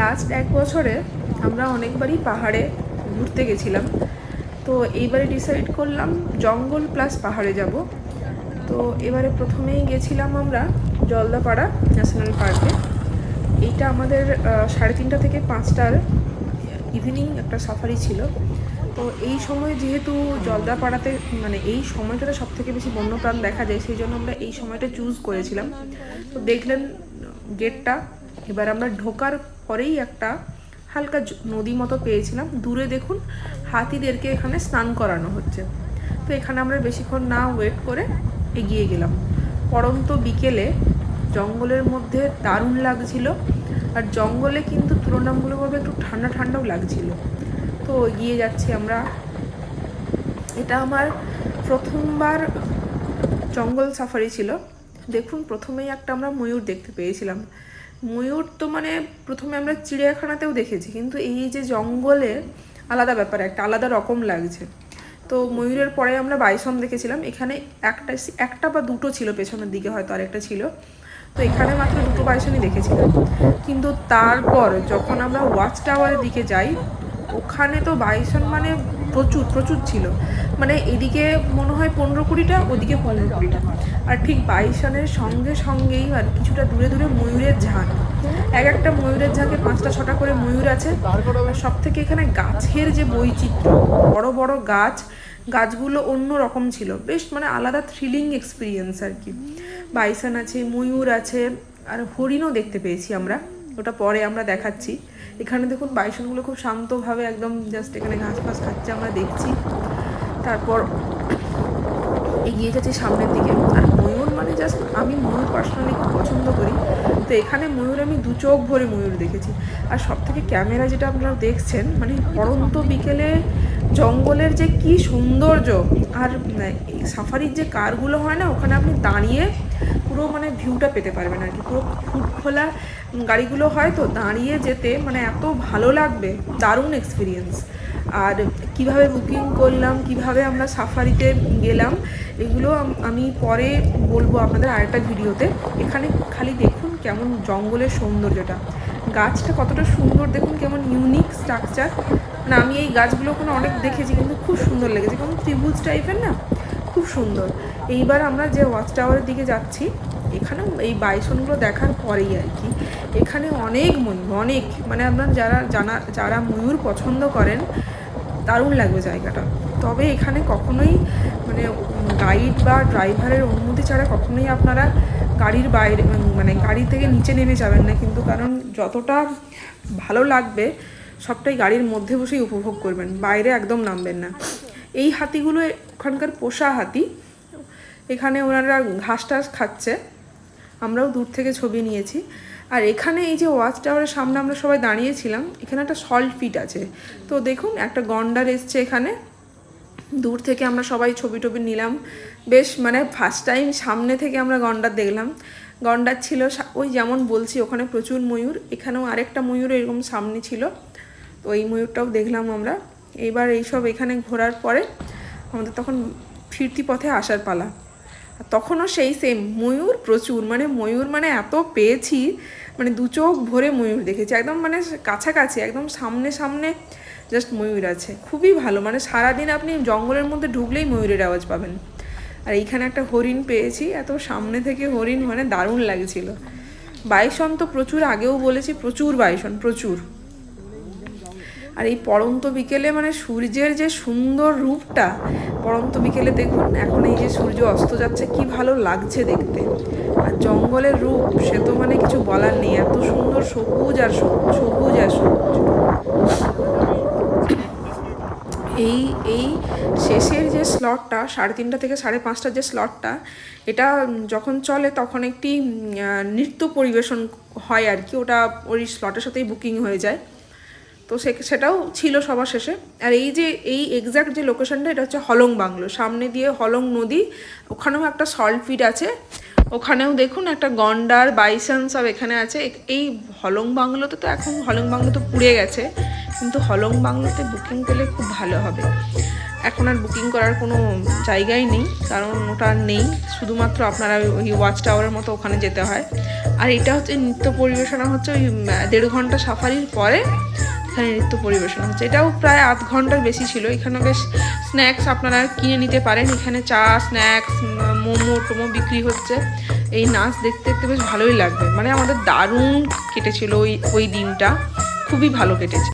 Last এক বছরে আমরা অনেকবারই পাহাড়ে ঘুরতে গেছিলাম। তো এইবারে ডিসাইড করলাম জঙ্গল প্লাস পাহাড়ে যাব। তো এবারে প্রথমেই গেছিলাম আমরা জলদাপাড়া ন্যাশনাল পার্কে এইটা আমাদের সাড়ে তিনটা থেকে পাঁচটার ইভিনিং একটা সাফারি ছিল। তো এই সময় যেহেতু জলদাপাড়াতে মানে এই সময়টাতে সব থেকে বেশি বন্যপ্রাণ দেখা যায়, সেই জন্য আমরা এই সময়টা চুজ করেছিলাম। তো দেখলেন গেটটা এবার আমরা ঢোকার পরেই একটা হালকা নদী মতো পেয়েছিলাম। দূরে দেখুন হাতিদেরকে এখানে স্নান করানো হচ্ছে। তো এখানে আমরা বেশিক্ষণ না ওয়েট করে এগিয়ে গেলাম। পরন্ত বিকেলে জঙ্গলের মধ্যে দারুণ লাগছিল আর জঙ্গলে কিন্তু তুলনামূলকভাবে একটু ঠান্ডা ঠান্ডাও লাগছিল। তো এগিয়ে যাচ্ছি আমরা। এটা আমার প্রথমবার জঙ্গল সাফারি ছিল। দেখুন, প্রথমেই একটা আমরা ময়ূর দেখতে পেয়েছিলাম। ময়ূর তো মানে প্রথমে আমরা চিড়িয়াখানাতেও দেখেছি, কিন্তু এই যে জঙ্গলে আলাদা ব্যাপার, একটা আলাদা রকম লাগছে। তো ময়ূরের পরে আমরা বাইসন দেখেছিলাম, এখানে একটা একটা বা দুটো ছিল পেছনের দিকে হয়তো আরেকটা ছিল। তো এখানে মাত্র দুটো বাইসনই দেখেছিলাম। কিন্তু তারপর যখন আমরা ওয়াচ টাওয়ারের দিকে যাই ওখানে তো বাইসন মানে প্রচুর প্রচুর ছিল। মানে এদিকে মনে হয় পনেরো কুড়িটা, ওদিকে পনেরো কুড়িটা। আর ঠিক বাইসনের সঙ্গে সঙ্গেই আর কিছুটা দূরে দূরে ময়ূরের ঝাঁক। এক একটা ময়ূরের ঝাঁকে পাঁচটা, ছটা করে ময়ূর আছে। সব থেকে এখানে গাছের যে বৈচিত্র্য, বড় বড় গাছ, গাছগুলো অন্য রকম ছিল। বেশ মানে আলাদা থ্রিলিং এক্সপিরিয়েন্স আর কি। বাইসন আছে, ময়ূর আছে, আর হরিণও দেখতে পেয়েছি আমরা। ওটা পরে আমরা দেখাচ্ছি। এখানে দেখুন বাইসনগুলো খুব শান্তভাবে একদম জাস্ট এখানে ঘাস ফাস খাচ্ছে আমরা দেখছি। তারপর এগিয়ে যাচ্ছি সামনের দিকে। আর ময়ূর মানে জাস্ট আমি ময়ূর পার্সোনালি খুব পছন্দ করি। তো এখানে ময়ূর আমি দু চোখ ভরে ময়ূর দেখেছি। আর সব থেকে ক্যামেরা যেটা আপনারা দেখছেন মানে পরন্ত বিকেলে জঙ্গলের যে কি সৌন্দর্য, আর সাফারির যে কারগুলো হয় না, ওখানে আপনি দাঁড়িয়ে পুরো মানে ভিউটা পেতে পারবেন আর কি। পুরো ফুট খোলা গাড়িগুলো হয় তো দাঁড়িয়ে যেতে মানে এত ভালো লাগবে, দারুণ এক্সপিরিয়েন্স আর কীভাবে বুকিং করলাম, কীভাবে আমরা সাফারিতে গেলাম, এগুলো আমি পরে বলব আপনাদের আরেকটা ভিডিওতে। এখানে খালি দেখুন কেমন জঙ্গলের সৌন্দর্যটা। গাছটা কতটা সুন্দর, দেখুন কেমন ইউনিক স্ট্রাকচার মানে আমি এই গাছগুলো ওখানে অনেক দেখেছি, কিন্তু খুব সুন্দর লেগেছে। কেমন ত্রিভুজ টাইপের না? খুব সুন্দর। এইবার আমরা যে ওয়াচ টাওয়ারের দিকে যাচ্ছি এখানে এই বাইসনগুলো দেখার পরেই আর কি। এখানে অনেক ময়ূর, অনেক মানে আপনার যারা জানা, যারা ময়ূর পছন্দ করেন, দারুণ লাগবে জায়গাটা। তবে এখানে কখনোই মানে গাইড বা ড্রাইভারের অনুমতি ছাড়া কখনোই আপনারা গাড়ির বাইরে মানে গাড়ি থেকে নিচে নেমে যাবেন না। কিন্তু কারণ যতটা ভালো লাগবে, সবটাই গাড়ির মধ্যে বসেই উপভোগ করবেন, বাইরে একদম নামবেন না। এই হাতিগুলো ওখানকার পোষা হাতি। এখানে ওনারা ঘাস টাস খাচ্ছে। আমরাও দূর থেকে ছবি নিয়েছি। আর এখানে এই যে ওয়াচ টাওয়ারের সামনে আমরা সবাই দাঁড়িয়েছিলাম, এখানে একটা সল্ট পিট আছে। তো দেখুন, একটা গন্ডার এসছে এখানে। দূর থেকে আমরা সবাই ছবি টবি নিলাম। বেশ মানে ফার্স্ট টাইম সামনে থেকে আমরা গন্ডার দেখলাম। গন্ডার ছিল ওই যেমন বলছি, ওখানে প্রচুর ময়ূর। এখানেও আরেকটা ময়ূর এরকম সামনে ছিল। তো এই ময়ূরটাও দেখলাম আমরা। এইবার এইসব এখানে ঘোরার পরে আমাদের তখন ফিরতি পথে আসার পালা। তখনও সেই সেম ময়ূর প্রচুর মানে ময়ূর মানে এত পেয়েছি মানে দু চোখ ভরে ময়ূর দেখেছি, একদম মানে কাছাকাছি, একদম সামনে সামনে জাস্ট ময়ূর আছে, খুবই ভালো মানে সারাদিন আপনি জঙ্গলের মধ্যে ঢুকলেই ময়ূরের আওয়াজ পাবেন। আর এইখানে একটা হরিণ পেয়েছি, এত সামনে থেকে হরিণ মানে দারুণ লাগছিল। বাইসন তো প্রচুর, আগেও বলেছি প্রচুর বাইসন, প্রচুর। আর এই পড়ন্ত বিকেলে মানে সূর্যের যে সুন্দর রূপটা, পড়ন্ত বিকেলে দেখুন এখন এই যে সূর্য অস্ত যাচ্ছে, কি ভালো লাগছে দেখতে। আর জঙ্গলের রূপ, সে তো মানে কিছু বলার নেই, এত সুন্দর সবুজ আর সবুজ সবুজ আর সবুজ। এই এই শেষের যে স্লটটা সাড়ে তিনটা থেকে সাড়ে পাঁচটার যে স্লটটা এটা যখন চলে তখন একটি নৃত্য পরিবেশন হয় আর কি, ওটা ওই স্লটের সাথেই বুকিং হয়ে যায়। তো সে সেটাও ছিল সবার শেষে। আর এই যে, এই এক্স্যাক্ট যে লোকেশনটা এটা হচ্ছে হলং বাংলো। সামনে দিয়ে হলং নদী, ওখানেও একটা সল্ট ফিট আছে। ওখানেও দেখুন একটা গন্ডার বাইসন সব এখানে আছে। এই হলং বাংলোতে তো এখন, হলং বাংলো তো পুড়ে গেছে। কিন্তু হলং বাংলোতে বুকিং পেলে খুব ভালো হবে। এখন আর বুকিং করার কোনো জায়গাই নেই, কারণ ওটা নেই। শুধুমাত্র আপনারা ওই ওয়াচ টাওয়ারের মতো ওখানে যেতে হয়। আর এটা হচ্ছে নৃত্য পরিবেশনা হচ্ছে ওই দেড় ঘণ্টা সাফারির পরে এখানে নৃত্য পরিবেশন হচ্ছে। এটাও প্রায় আধ ঘণ্টার বেশি ছিল। এখানে বেশ স্ন্যাক্স আপনারা কিনে নিতে পারেন। এখানে চা স্ন্যাক্স মোমো, টোমো বিক্রি হচ্ছে। এই নাচ দেখতে দেখতে বেশ ভালোই লাগবে। মানে আমাদের দারুণ কেটেছিল ওই ওই দিনটা। খুবই ভালো কেটেছে।